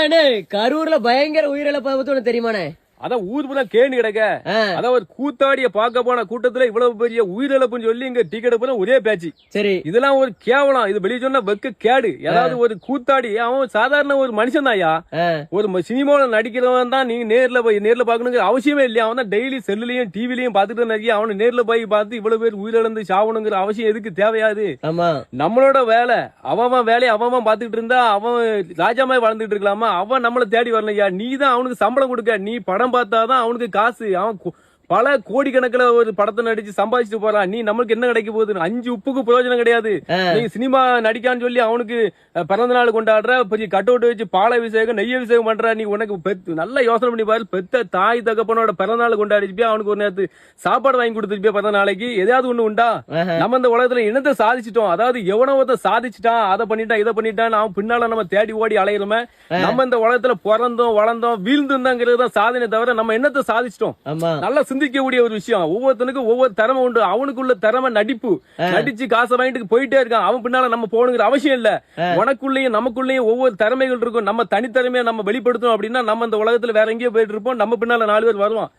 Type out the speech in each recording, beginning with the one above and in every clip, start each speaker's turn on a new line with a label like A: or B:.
A: அண்ணே, கரூர்ல பயங்கர உயிரிழப்பு ஆபத்து தெரியுமாண்ணே?
B: அதான் ஊர் பூரா கேணி கிடக்க. அதான் ஒரு கூத்தாடிய பார்க்க போன கூட்டத்துல இவ்வளவு பெரிய உயிரிழப்புன்னு சொல்லி இங்க டிக்கெட் பூரா ஒரே பேச்சு.
A: சரி.
B: இதெல்லாம் ஒரு கேவலம். இது வெளியே சொன்னா வெக்க கேடு. ஏதாவது ஒரு கூத்தாடி அவன் சாதாரண ஒரு மனுஷன் தான்யா ஒரு சினிமாவுல நடிக்கிறவன் தான் நீங்க நேர்ல போய் நேர்ல பாக்கணுங்கிற அவசியமே இல்லையா? அவன் தான் டெய்லி செல்லுலயும் டிவிலையும் பாத்துட்டு நிறைய அவனை நேர்ல போய் பார்த்து இவ்வளவு பேர் உயிரிழந்து சாவணுங்கிற அவசியம் எதுக்கு தேவையாது நம்மளோட வேலை அவன் வேலையை அவன் பாத்துக்கிட்டு இருந்தா அவன் ராஜாமாய் வாழ்ந்துட்டு இருக்கலாமா? அவன் நம்மள தேடி வரலையா? நீ தான் அவனுக்கு சம்பளம் கொடுக்க நீ படம் பார்த்தாதான் அவனுக்கு காசு. அவன் பல கோடிக்கணக்கில் ஒரு படத்தை நடிச்சு சம்பாதிச்சுட்டு போறான். நீ நம்மளுக்கு என்ன கிடைக்க போகுது? அஞ்சு உப்புக்கு பிரயோஜனம் கிடையாது. நீ சினிமா நடிக்கான்னு சொல்லி அவனுக்கு பிறந்த நாள் கொண்டாடுற பெரிய கட் அவுட் வச்சு பால அபிஷேகம் நெய் அபிஷேகம் பண்ற நீ உனக்கு நல்ல யோசனை பண்ணி பாரு. பெத்த தாய் தகப்பனோட பிறந்த நாள் கொண்டாடிப்பியா அவனுக்கு ஒரு நேரத்து சாப்பாடு வாங்கி கொடுத்துருப்பியா பிறந்த நாளைக்கு? எதையாவது ஒண்ணு உண்டா. நம்ம இந்த உலகத்துல என்னத்தை சாதிச்சிட்டோம். அதாவது எவனோ ஒருத்தன் சாதிச்சிட்டான் அதை பண்ணிட்டான் இதை பண்ணிட்டான் அவன் பின்னால நம்ம தேடி ஓடி அலையிறோமே. நம்ம இந்த உலகத்துல பிறந்தோம் வளர்ந்தோம் வீழ்ந்துங்கிறது தான் சாதனை தவிர நம்ம என்னத்தை சாதிச்சிட்டோம். நல்லா சிந்திக்கக்கூடிய ஒரு விஷயம். ஒவ்வொருத்தனுக்கும் ஒவ்வொரு திறமை உண்டு. அவனுக்குள்ள திறமை நடிப்பு. நடிச்சு காசை வாங்கிட்டு போயிட்டே இருக்கான். அவன் பின்னால நம்ம போகணுங்கிற அவசியம் இல்ல. உனக்குள்ளேயும் நமக்குள்ளேயும் ஒவ்வொரு திறமைகள் இருக்கும். நம்ம தனித்திறமையை நம்ம வெளிப்படுத்தணும் அப்படின்னா நம்ம இந்த உலகத்துல வேற எங்கேயோ போயிட்டு இருப்போம். நம்ம பின்னால நாலு பேர் வருவான்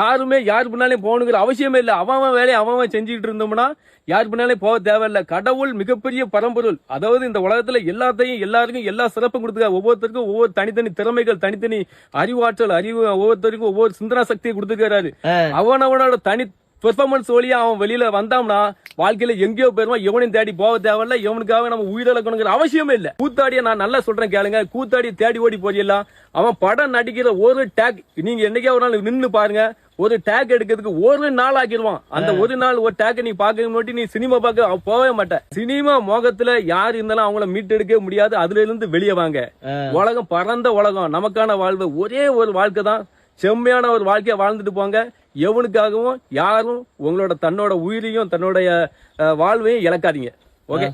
B: யாருமே யார் பின்னாலையும் போகணுங்கிற அவசியமே இல்ல. அவன் வேலையை அவன் அவன் செஞ்சுக்கிட்டு இருந்தோம்னா யார் பின்னாலே போக தேவையில்ல. கடவுள் மிகப்பெரிய பரம்பொருள். அதாவது இந்த உலகத்துல எல்லாத்தையும் எல்லாருக்கும் எல்லா சிறப்பும் கொடுத்துருக்காரு. ஒவ்வொருத்தருக்கும் ஒவ்வொரு தனித்தனி திறமைகள் தனித்தனி அறிவாற்றல் அறிவு ஒவ்வொருத்தருக்கும் ஒவ்வொரு சிந்தனா சக்தியை கொடுத்துருக்காரு. அவனவனோட தனி பெர்ஃபார்மன்ஸ் வழியா அவன் வெளியில வந்தாம்னா வாழ்க்கையில எங்கேயோ போயிருவான். எவனையும் தேடி போக தேவையில்ல. எவனுக்காக நம்ம உயிரிழக்கணுங்கிற அவசியமே இல்ல. கூத்தாடிய நான் நல்லா சொல்றேன் கேளுங்க. கூத்தாடி தேடி ஓடி போறியெல்லாம் அவன் படம் நடிக்கிற ஒரு டேக் நீங்க என்னைக்கே ஒரு நாள் நின்னு பாருங்க. ஒரு டேக் எடுக்கிறதுக்கு ஒரு நாள் ஆக்கிடுவான் அந்த ஒரு நாள் ஒரு டேக் நீ பார்க்க முன்னாடி நீ சினிமா பார்க்க போகவே மாட்ட சினிமா மோகத்துல யார் இருந்தாலும் அவங்கள மீட்டெடுக்கவே முடியாது. அதுல இருந்து வெளியே வாங்க. உலகம் பரந்த உலகம். நமக்கான வாழ்வு. ஒரே ஒரு வாழ்க்கை தான். செம்மையான ஒரு வாழ்க்கையை வாழ்ந்துட்டு போங்க. எவனுக்காகவும் யாரும் உங்களோட தன்னோட உயிரையும் தன்னுடைய வாழ்வையும் இழக்காதீங்க. ஓகே